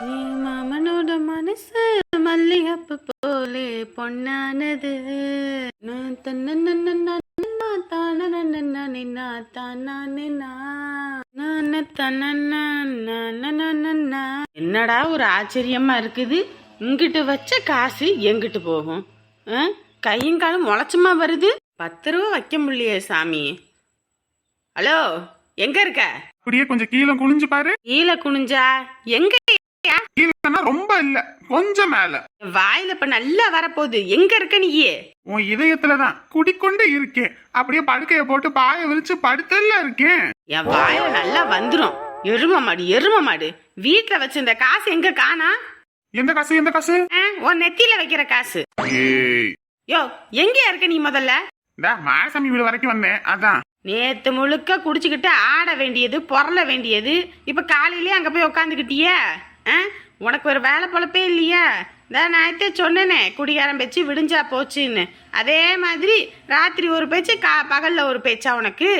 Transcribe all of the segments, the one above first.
நீ மாமனோட மனசு மல்லிகப்பு போலே பொன்னானது நான் தானனன்னா நின்னா நானனன்னா. என்னடா ஒரு ஆச்சரியமா இருக்குது இங்கிட்டு வச்ச காசு எங்கிட்டு போகும்? கையும் காலும் முளைச்சுமா வருது பத்து ரூபா வைக்க முடியலையே சாமி ஹலோ எங்க இருக்க அப்படியே கொஞ்சம் கீழே குனிஞ்சு பாரு கீழே குனிஞ்சா எங்க ரொம்ப இல்ல. கொஞ்சம் மேல. வாயில இப்ப நல்லா வரப்போகுது. எங்க இருக்க நீயே? உன் இதயத்துலதான் குடிக்கொண்டு இருக்கேன். அப்படியே படுக்கைய போட்டு பாய விரிச்சு படுத்தல இருக்கேன். என் வாயில நல்லா வந்துரும். எரும மாடு எரும மாடு. வீட்டுல வச்சிருந்த காசு எங்க காணா? எந்த காசு எந்த காசு? ஆ, உன் நெத்தியில வைக்கிற காசு. ஏய். யோ எங்கயா இருக்க நீ முதல்ல? இந்த மாரசாமி வீடு வரைக்கும் வந்தேன். அதான். நேத்து முழுக்க குடிச்சுக்கிட்டு ஆட வேண்டியது பொருள வேண்டியது. இப்ப காலையிலே அங்க போய் உக்காந்துக்கிட்டியே? ஆ? உனக்கு ஒரு வேலை பொழப்பே இல்லையா? தான் நான் சொன்னேனே குடிகாரம் பேச்சு விடிஞ்சா போச்சுன்னு. அதே மாதிரி ராத்திரி ஒரு பேச்சு கா பகல்ல ஒரு பேச்சா உனக்கு?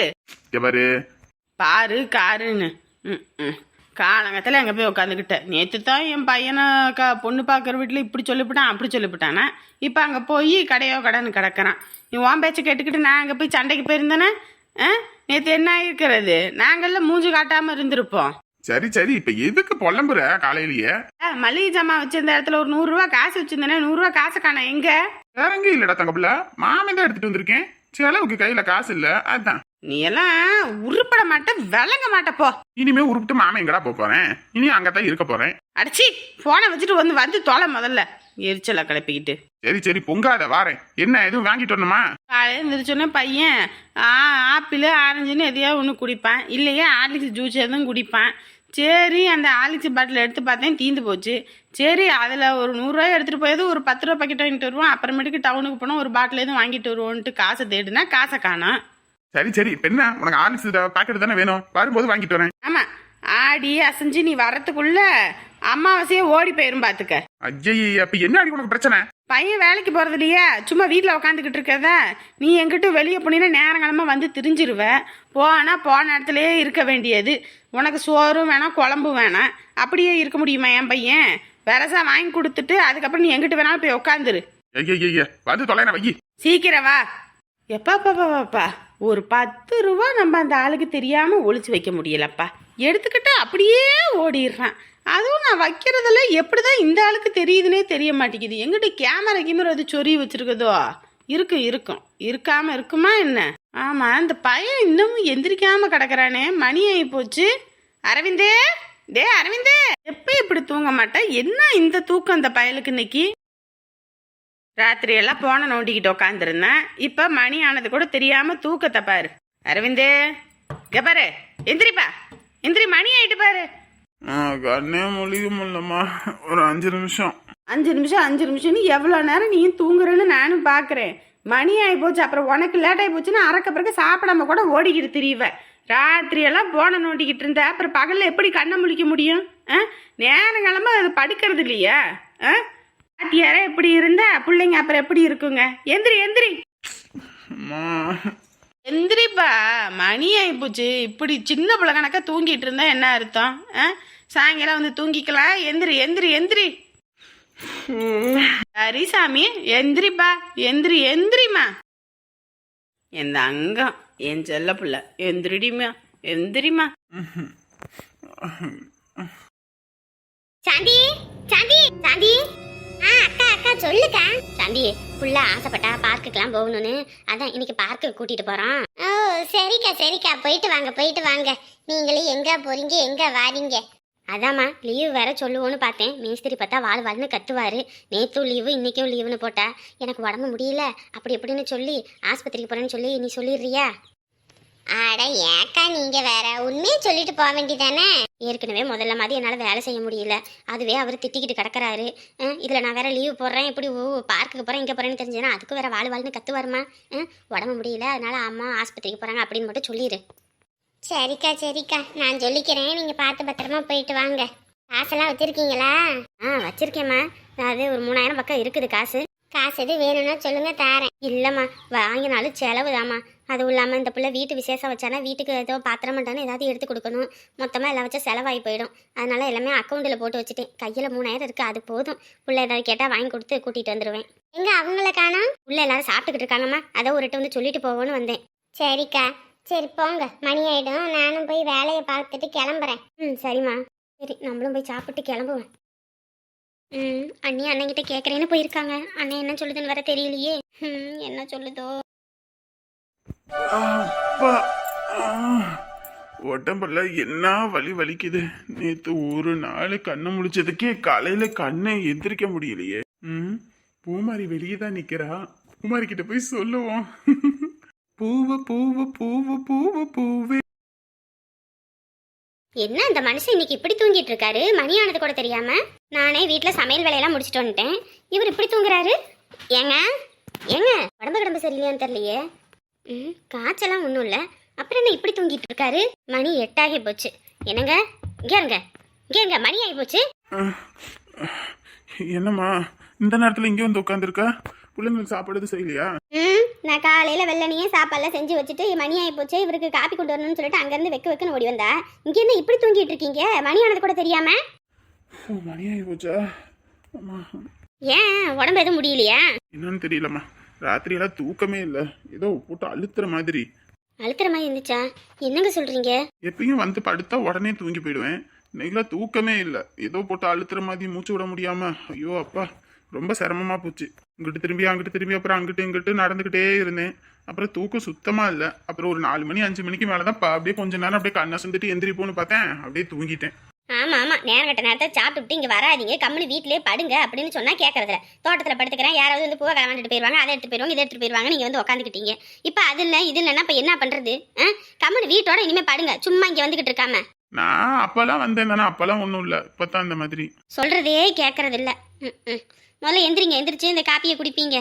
பாரு. காருன்னு. ம் ம். காலங்கத்தில் அங்கே போய் உட்காந்துக்கிட்ட நேற்று தான் என் பையனை க பொண்ணு பார்க்குற வீட்டில் இப்படி சொல்லிவிட்டான் அப்படி சொல்லிவிட்டானே இப்போ அங்கே போய் கடையோ கடைன்னு கிடக்குறான். நீ உன் பேச்சை கேட்டுக்கிட்டு நான் அங்கே போய் சண்டைக்கு போயிருந்தேனே? ஆ? நேற்று என்ன ஆயிருக்கிறது? நாங்கள்லாம் மூஞ்சி காட்டாமல் இருந்திருப்போம். சரி சரி இப்ப எதுக்கு புலம்புற காலையிலயே? மளிகை ஜாமான் வச்சிருந்த இடத்துல ஒரு நூறுரூவா காசு வச்சிருந்தேனே நூறுரூவா காசு காண எங்கே? வேற எங்கேயும் இல்லடா தங்கப்புல மாமன் தான் எடுத்துட்டு வந்திருக்கேன். செலவுக்கு கையில காசு இல்ல அதான். நீ எல்லாம் உருப்பட மாட்ட விளங்க மாட்டப்போ இனிமே உருப்பிட்டு மாமன் எங்கடா போப் போறேன்? இனி அங்கதான் இருக்க போறேன். அடிச்சி ஃபோனை வச்சுட்டு வந்து வந்து தொலை முதல்ல. எரிச்சலை கிளப்பிக்கிட்டு. சரி சரி பொங்காத வாரேன். என்ன எதுவும் வாங்கிட்டு வரணுமா? காலையில் எழுந்திரிச்சோன்னே பையன் ஆ ஆப்பிள் ஆரஞ்சுன்னு எதையாவது ஒன்று குடிப்பான். இல்லையா ஆர்லிக்ஸ் ஜூஸ் எதுவும் குடிப்பான். சரி அந்த ஆர்லிக்ஸ் பாட்டில் எடுத்து பார்த்தேன் தீந்து போச்சு. சரி அதில் ஒரு நூறுரூவா எடுத்துகிட்டு போயது ஒரு பத்து ரூபா பாக்கெட் வாங்கிட்டு வருவோம் அப்புறமேட்டுக்கு டவுனுக்கு போனால் ஒரு பாட்டில் எதுவும் வாங்கிட்டு வருவோன்ட்டு காசை தேடுனா காசை காணோம். சரி சரி என்ன? உனக்கு ஆலிஸ் பாக்கெட் தானே வேணும். வரும்போது வாங்கிட்டு வரேன். ஆமாம் ஆடி அசைஞ்சு நீ வரத்துக்குள்ள அமாவாசையே ஓடி போயிரும் பார்த்துக்க ஐயே அப்ப என்ன அடி உனக்கு பிரச்சனை? பையன் வேலைக்கு போறது இல்லையா சும்மா வீட்டில் உக்காந்துக்கிட்டு இருக்கத நீ எங்கிட்ட வெளியே போனீன்னா நேரங்காலமாக வந்து திரிஞ்சிருவ. போனா போன இடத்துலயே இருக்க வேண்டியது. உனக்கு சோறும் வேணாம் குழம்பும் வேணாம். அப்படியே இருக்க முடியுமா என் பையன்? வெரசா வாங்கி கொடுத்துட்டு அதுக்கப்புறம் நீ எங்கிட்ட வேணாலும் போய் உட்காந்துரு ஐயே வந்து தொலைன வை. சீக்கிரம் வா. எப்பா பாப்பா பாப்பா ஒரு பத்து ரூபா நம்ம அந்த ஆளுக்கு தெரியாம ஒளிச்சு வைக்க முடியலப்பா. எடுத்துக்கிட்டு அப்படியே ஓடிடுறான். அதுவும் நான் வைக்கிறதெல்லாம் எப்படி தான் இந்த ஆளுக்கு தெரியுதுன்னே தெரிய மாட்டேங்குது. எங்கிட்ட கேமரா கிமரா அது சொறி வச்சிருக்குதோ? இருக்கும் இருக்கும். இருக்காம இருக்குமா என்ன? ஆமாம் அந்த பையன் இன்னமும் எந்திரிக்காமல் கிடக்குறானே. மணி ஆகி போச்சு. அரவிந்தே டே அரவிந்தே. எப்போ இப்படி தூங்க மாட்டேன் என்ன இந்த தூக்கம் இந்த பயலுக்கு இன்னைக்கு? ராத்திரியெல்லாம் போன நோண்டிக்கிட்டு உட்காந்துருந்தேன் இப்போ மணி ஆனது கூட தெரியாமல் தூக்கத்தை பாரு. அரவிந்தே கபாரு எந்திரிப்பா. எந்திரி மணி ஆயிட்டு பாரு. கண்ணே மொழிக முடியலம்மா ஒரு அஞ்சு நிமிஷம். அஞ்சு நிமிஷம் அஞ்சு நிமிஷம்னு எவ்வளோ நேரம் நீயும் தூங்குறேன்னு நானும் பார்க்குறேன். மணி ஆகி போச்சு அப்புறம் உனக்கு லேட் ஆகி போச்சுன்னா அறக்க பிறகு சாப்பிடாம கூட ஓடிக்கிட்டு திரியுவ. ராத்திரி எல்லாம் போன நோண்டிக்கிட்டு இருந்த அப்புறம் பகலில் எப்படி கண்ணை முழிக்க முடியும்? ஆ? நேரங்கிழமை அது படுக்கிறது இல்லையா? ஆ? பாட்டியாரே எப்படி இருந்தா? பிள்ளைங்க அப்புறம் எப்படி இருக்குங்க? எந்திரி எந்திரி. அம்மா எந்திரிப்பா. மணி ஆகிப்போச்சு இப்படி சின்ன பிள்ளை கணக்கா தூங்கிட்டு இருந்தா என்ன அர்த்தம்? ஆ? சாயங்காலம் வந்து தூங்கிக்கலாம் எந்திரி எந்திரி எந்திரி. சரி சாமி எந்திரிப்பா. எந்திரி எந்திரிம்மா. என் அங்கம் என் செல்ல புள்ள. எந்திரிடிமா எந்திரிமா சாந்தி சாந்தி சாந்தி. ஆ அக்கா அக்கா சொல்லுக்கா. சாந்தி புள்ள ஆசைப்பட்டா பார்க்குக்கெல்லாம் போகணும்னு. அதான் இன்னைக்கு பார்க்கு கூட்டிட்டு போறோம். ஓ சரிக்கா சரிக்கா. போயிட்டு வாங்க போயிட்டு வாங்க. நீங்களும் எங்க போறீங்க எங்க வாரீங்க? அதாம்மா லீவு வேற சொல்லுவோன்னு பார்த்தேன். மேஸ்திரி பார்த்தா வாழ் வாழ்னு கத்துவாரு. நேத்தும் லீவு இன்னைக்கும் லீவுன்னு போட்டா. எனக்கு உடம்பு முடியல. அப்படி எப்படின்னு சொல்லி ஆஸ்பத்திரிக்கு போறேன்னு சொல்லி நீ சொல்லிடுறியா? அட ஏக்கா நீங்க வேற. உண்மையை சொல்லிட்டு போக வேண்டியதானே? ஏற்கனவே முதல்ல மாதிரி என்னால் வேலை செய்ய முடியல. அதுவே அவர் திட்டிக்கிட்டு கிடக்குறாரு. இதுல நான் வேற லீவு போடுறேன். இப்படி ஓ பார்க்குக்கு போறேன் இங்கே போறேன்னு தெரிஞ்சேன்னா அதுக்கு வேற வாழ் வாழ்னு கத்துவாருமா? அஹ், உடம்பு முடியல அதனால அம்மா ஆஸ்பத்திரிக்கு போறாங்க அப்படின்னு மட்டும் சொல்லிடு சரிக்கா சரிக்கா. நான் சொல்லிக்கிறேன். நீங்க பார்த்து பத்திரமா போயிட்டு வாங்க. காசெல்லாம் வச்சிருக்கீங்களா? ஆ வச்சிருக்கேம்மா. அது ஒரு மூணாயிரம் பக்கம் இருக்குது காசு. காசு எது வேணும்னா சொல்லுங்க தாரேன். இல்லைம்மா வாங்கினாலும் செலவுதாம்மா. அதுவும் இல்லாமல் இந்த பிள்ளை வீட்டு விசேஷம் வச்சானா வீட்டுக்கு ஏதோ பாத்திரம் மட்டும் ஏதாவது எடுத்து கொடுக்கணும். மொத்தமாக எல்லாம் வச்சா செலவாகி போயிடும். அதனால எல்லாமே அக்கௌண்ட்டில் போட்டு வச்சுட்டேன். கையில் மூணாயிரம் இருக்குது அது போதும். பிள்ளை ஏதாவது கேட்டால் வாங்கி கொடுத்து கூட்டிகிட்டு வந்துடுவேன் எங்கே அவங்கள காணோம்? உள்ளே எல்லாரும் சாப்பிட்டுக்கிட்டு இருக்காங்கம்மா. அதை ஒரு வந்து சொல்லிட்டு போவோன்னு வந்தேன். சரிக்கா. சரி போங்க. மணி ஆகிடும் நானும் போய் வேலையை பார்த்துட்டு கிளம்புறேன். ம் சரிம்மா. சரி நம்மளும் போய் சாப்பிட்டு கிளம்புவோம். ம் அண்ணி அண்ணங்கிட்ட கேட்குறேன்னு போயிருக்காங்க. அண்ணன் என்ன சொல்லுதுன்னு வர தெரியலையே. ம் என்ன சொல்லுதோ? அப்பா. உடம்புல என்ன வலி வலிக்குது? நேத்து ஒரு நாள் கண்ணை முடிச்சதுக்கே காலையில கண்ணை எந்திரிக்க முடியலையே. ம்? பூமாரி வெளியே தான் நிக்கிறா. பூமாரி கிட்ட போய் சொல்லுவோம். பூவு பூவு பூவு பூவு பூவே. என்ன இந்த மனுஷன் இன்னைக்கு இப்படி தூங்கிட்டு இருக்காரு? மணி ஆனது கூட தெரியாம. நானே வீட்டுல சமையல் வேலையெல்லாம் முடிச்சுட்டு வந்துட்டேன். இவர் இப்படி தூங்குறாரு? ஏங்க? ஏங்க? உடம்பு கிடம்பு சரியில்லையான்னு தெரியலையே. ம் காய்ச்சலாம் ஒன்றும் இல்லை. அப்புறம் என்ன இப்படி தூங்கிட்டு இருக்காரு? மணி எட்டாகி போச்சு. என்னங்க? இங்கே இருங்க. இங்கே இருங்க. மணி ஆகி போச்சு. என்னம்மா? இந்த நேரத்துல இங்கே வந்து உட்காந்துருக்கா பிள்ளைங்களுக்கு சாப்பாடு செய்யலையா? ம் நான் காலையில் வெள்ளனையே சாப்பாடுலாம் செஞ்சு வச்சுட்டு மணி ஆகி போச்சு. இவருக்கு காப்பி கொண்டு வரணும்னு சொல்லிட்டு அங்கேருந்து வெக்க வெக்குன்னு ஓடி வந்தா. இங்கே என்ன இப்படி தூங்கிட்டு இருக்கீங்க? மணி ஆனது கூட தெரியாம? மணி ஆகி போச்சா? ஏன்? உடம்பு எதுவும் முடியலையா? என்னன்னு தெரியலம்மா. ராத்திரி எல்லாம் தூக்கமே இல்லை. ஏதோ போட்டு அழுத்துற மாதிரி. அழுத்துற மாதிரி இருந்துச்சா? என்னங்க சொல்றீங்க? எப்பயும் வந்து படுத்தா உடனே தூங்கி போயிடுவேன். இன்னைக்கெல்லாம் தூக்கமே இல்லை. ஏதோ போட்டு அழுத்துற மாதிரி மூச்சு விட முடியாம ஐயோ அப்பா ரொம்ப சிரமமா போச்சு. இங்கிட்டு திரும்பி அங்கிட்டு திரும்பி அப்புறம் அங்கிட்டு இங்கிட்டு நடந்துக்கிட்டே இருந்தேன். அப்புறம் தூக்கம் சுத்தமா இல்லை. அப்புறம் ஒரு நாலு மணி அஞ்சு மணிக்கு மேலே தான் அப்படியே கொஞ்ச நேரம் அப்படியே கண்ணை சுந்துட்டு எந்திரிப்போன்னு பார்த்தேன். அப்படியே தூங்கிட்டேன். ஆமா ஆமா. நேரம் கட்ட நேரத்தை சாப்பிட்டுட்டு இங்க வராதீங்க. கம்முனு வீட்டிலேயே படுங்க அப்படின்னு சொன்னா கேட்கறதுல தோட்டத்துல படுத்துக்கிறேன். யாராவது வந்து பூவை கிளம்பிட்டு போயிருவாங்க. அதை எடுத்து போயிருவாங்க இதை எடுத்து போயிருவாங்க. நீங்க வந்து உட்காந்துக்கிட்டீங்க இப்ப அது இல்ல இது இல்லைன்னா இப்ப என்ன பண்றது? ஆ? கம்முனு வீட்டோட இனிமே படுங்க. சும்மா இங்க வந்துகிட்டு இருக்காம. நான் அப்பெல்லாம் வந்தேன் தானே. அப்பெல்லாம் ஒன்றும் இல்லை. இப்போதான் இந்த மாதிரி. சொல்றதே கேட்கறது இல்ல ம், ம். முதல்ல எந்திரிங்க. எந்திரிச்சு இந்த காப்பியை குடிப்பீங்க.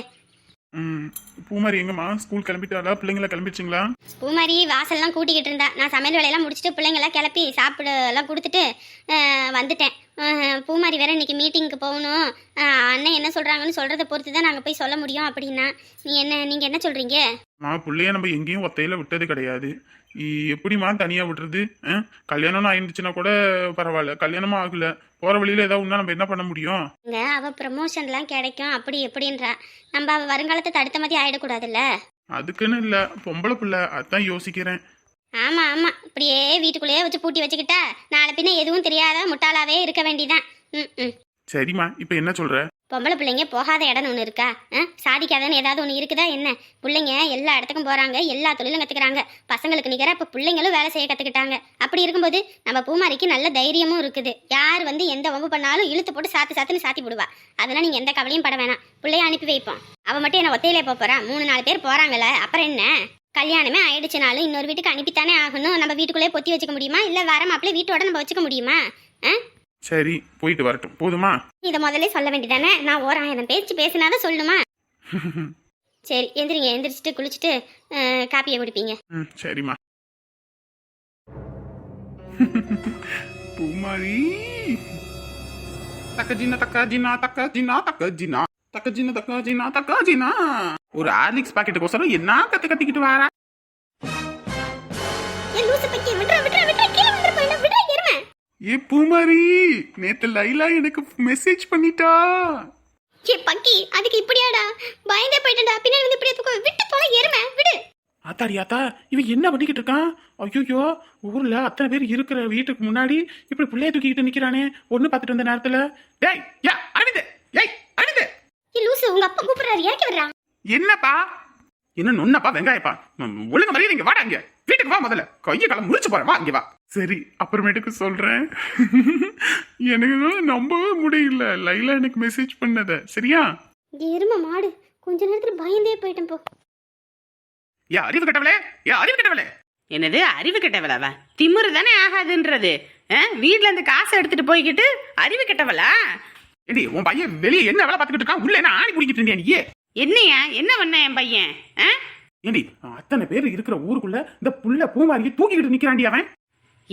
ம் பூமாரி எங்கம்மா? ஸ்கூல் கிளம்பிட்டாளா? பிள்ளைங்கள கிளம்பிடுச்சிங்களா? பூமாரி வாசல்லாம் கூட்டிக்கிட்டு இருந்தா. நான் சமையல் வேலையெல்லாம் முடிச்சுட்டு பிள்ளைங்கெல்லாம் கிளப்பி சாப்பிட எல்லாம் கொடுத்துட்டு அஹ், வந்துட்டேன். அஹ், பூமாரி வேற இன்னைக்கு மீட்டிங்க்கு போகணும். அஹ், அண்ணன் என்ன சொல்றாங்கன்னு சொல்றதை பொறுத்து தான் நாங்கள் போய் சொல்ல முடியும் அப்படின்னா. நீ என்ன நீங்க என்ன சொல்றீங்க? மா பிள்ளைய நம்ம எங்கேயும் ஒத்தையில விட்டது கிடையாது. எப்படிம்மா தனியா விடுறது? ஆ? கல்யாணம்னு ஆயிருந்துச்சுன்னா கூட பரவாயில்ல. கல்யாணமும் ஆகல. போற வழியில ஏதாவது ஒண்ணா நம்ம என்ன பண்ண முடியும்? இங்க அவ ப்ரமோஷன்லாம் கிடைக்கும். அப்படி எப்படின்றா நம்ம அவ வருங்காலத்தை தடுத்த மாதிரி ஆயிடக்கூடாதுல்ல? அதுக்குன்னு இல்ல. பொம்பளை பிள்ளை. அதான் யோசிக்கிறேன். ஆமா ஆமா. இப்படியே வீட்டுக்குள்ளேயே வச்சு பூட்டி வச்சுக்கிட்டா நாளை பின்ன எதுவும் தெரியாத முட்டாளாவே இருக்க வேண்டியதான் ம் ம். சரிம்மா. இப்ப என்ன சொல்ற? பொம்பளை பிள்ளைங்க போகாத இடம்னு ஒன்று இருக்கா? ஆ? சாதிக்காதன்னு ஏதாவது ஒன்று இருக்குதா என்ன? பிள்ளைங்க எல்லா இடத்துக்கும் போகிறாங்க எல்லா தொழிலும் கற்றுக்குறாங்க பசங்களுக்கு நிகராக இப்போ பிள்ளைங்களும் வேலை செய்ய கற்றுக்கிட்டாங்க அப்படி இருக்கும்போது நம்ம பூமாரிக்கு நல்ல தைரியமும் இருக்குது. யார் வந்து எந்த வம்பு பண்ணாலும் இழுத்து போட்டு சாத்து சாத்துன்னு சாத்தி விடுவா. அதெல்லாம் நீங்கள் எந்த கவலையும் பட வேணாம். பிள்ளைய அனுப்பி வைப்போம். அவன் மட்டும் என்ன ஒத்தையிலே போக போகிறான் மூணு நாலு பேர் போகிறாங்கல்ல அப்புறம் என்ன? கல்யாணமே ஆயிடுச்சுனாலும் இன்னொரு வீட்டுக்கு அனுப்பித்தானே ஆகணும். நம்ம வீட்டுக்குள்ளேயே பொத்தி வச்சுக்க முடியுமா? இல்லை வர மாப்பிள்ளை வீட்டோட நம்ம வச்சுக்க முடியுமா? ஆ? சரி போயிட்டு வரட்டும். போதுமா? இதை முதல்ல சொல்ல வேண்டியதானே? நான் ஓராயிரம் பேச்சு பேசினாதான் சொல்லணுமா? சரி எந்திரிங்க. எந்திரிச்சிட்டு குளிச்சுட்டு காப்பியை குடிப்பீங்க. ம் சரிம்மா. பூமாரி. தக்கஜினா தக்கஜினா தக்கஜினா தக்கஜினா. தக்கஜினா தக்கஜினா தக்கஜினா. ஒரு ஹார்லிக்ஸ் பாக்கெட்டுக்கோசரம் என்ன கத்து கத்திக்கிட்டு வாரா? ஏ லூசு பக்கி விட்றா. ஏ பூமாரி நேத்து லைலா எனக்கு மெசேஜ் பண்ணிட்டா. ஏ பக்கி அதுக்கு இப்படியாடா? பயந்தே போயிட்டேன்டா. பின்னாடி வந்து இப்படியே தூக்க விட்டு போல எருமை விடு. ஆத்தாடி ஆத்தா இவன் என்ன பண்ணிக்கிட்டு இருக்கான்? ஐயோ ஊர்ல அத்தனை பேர் இருக்கிற வீட்டுக்கு முன்னாடி இப்படி பிள்ளைய தூக்கிக்கிட்டு நிக்கிறானே. ஒண்ணு பார்த்துட்டு வந்த நேரத்துல டேய் யா அரவிந்த் ஏய் அரவிந்த் ஏ லூசு உங்க அப்பா கூப்பிடுறாரு. இறக்கி விடுறா. என்னப்பா? என்ன நொன்னப்பா வெங்காயப்பா? ஒழுங்கு மரியாதை இங்க வாடா இங்க. வீட்டுக்கு வா முதல்ல. கையை காலம் முறிச்சு போறேன் வா இங்க வா. சரி அப்புறமேட்டுக்கு சொல்றேன். எனக்கு என்னால நம்பவே முடியல. லைலா எனக்கு மெசேஜ் பண்ணத. சரியா? எருமை மாடு. கொஞ்ச நேரத்துல பயந்தே போயிட்டேன் போ. ஏ அறிவு கட்டவளே? ஏ அறிவு கட்டவளே? என்னது அறிவு கெட்டவளாவா திமிரு தானே ஆகாதுன்றது. வீட்டில் இருந்து காசை எடுத்துட்டு போய்கிட்டு அறிவு கெட்டவளா? ஏடி உன் பையன் வெளியே என்ன வேலை பார்த்துக்கிட்டு இருக்கான்? உள்ள என்ன ஆணி பிடிக்கிட்டு இருந்தியா நீ? என்னையா? என்ன பண்ண என் பையன்? ஆ? ஏண்டி அத்தனை பேர் இருக்கிற ஊருக்குள்ள இந்த புள்ள பூமாரியை தூக்கிக்கிட்டு நிக்கிறான்டி அவன்?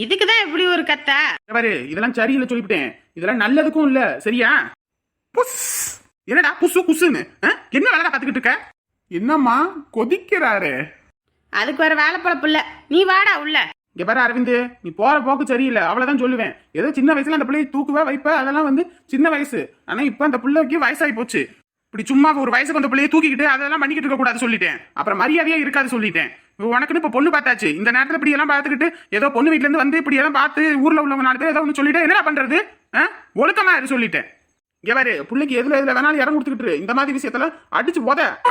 இதுக்கு தான் இப்படி ஒரு கத்தா பாரு இதெல்லாம் சரியில்லை சொல்லிவிட்டேன். இதெல்லாம் நல்லதுக்கும் இல்ல சரியா? புஸ். என்னடா புசு குசுன்னு? என்ன வேலை பார்த்துக்கிட்டு இருக்க? என்னம்மா கொதிக்கிறாரு. அதுக்கு வேற வேலை பழப்பு இல்ல நீ வாடா உள்ள. இங்க பாரு அரவிந்த் நீ போற போக்கு சரியில்லை. அவ்வளவுதான் சொல்லுவேன். ஏதோ சின்ன வயசுல அந்த பிள்ளையை தூக்குவ வைப்ப அதெல்லாம் வந்து சின்ன வயசு. ஆனா இப்ப அந்த பிள்ளைக்கு வயசாகி போச்சு. இப்படி சும்மா ஒரு வயசுக்கு அந்த பிள்ளையை தூக்கிக்கிட்டு அதெல்லாம் பண்ணிக்கிட்டு இருக்க கூடாது சொல்லிட்டேன். அப்புறம் மரியாதையே இருக்காது சொல்லிட்டேன். உனக்குன்னு இப்போ பொண்ணு பார்த்தாச்சு. இந்த நேரத்தில் இப்படி எல்லாம் பார்த்துக்கிட்டு ஏதோ பொண்ணு வீட்டிலேருந்து வந்து இப்படி எல்லாம் பார்த்து ஊரில் உள்ளவங்க நாலு பேர் ஏதோ ஒன்று சொல்லிட்டு என்ன பண்ணுறது ஆ? ஒழுக்கமாக இரு சொல்லிட்டேன். எவரு பிள்ளைக்கு எதில் எதில் வேணாலும் இடம் கொடுத்துக்கிட்டு இந்த மாதிரி விஷயத்துல அடிச்சு போத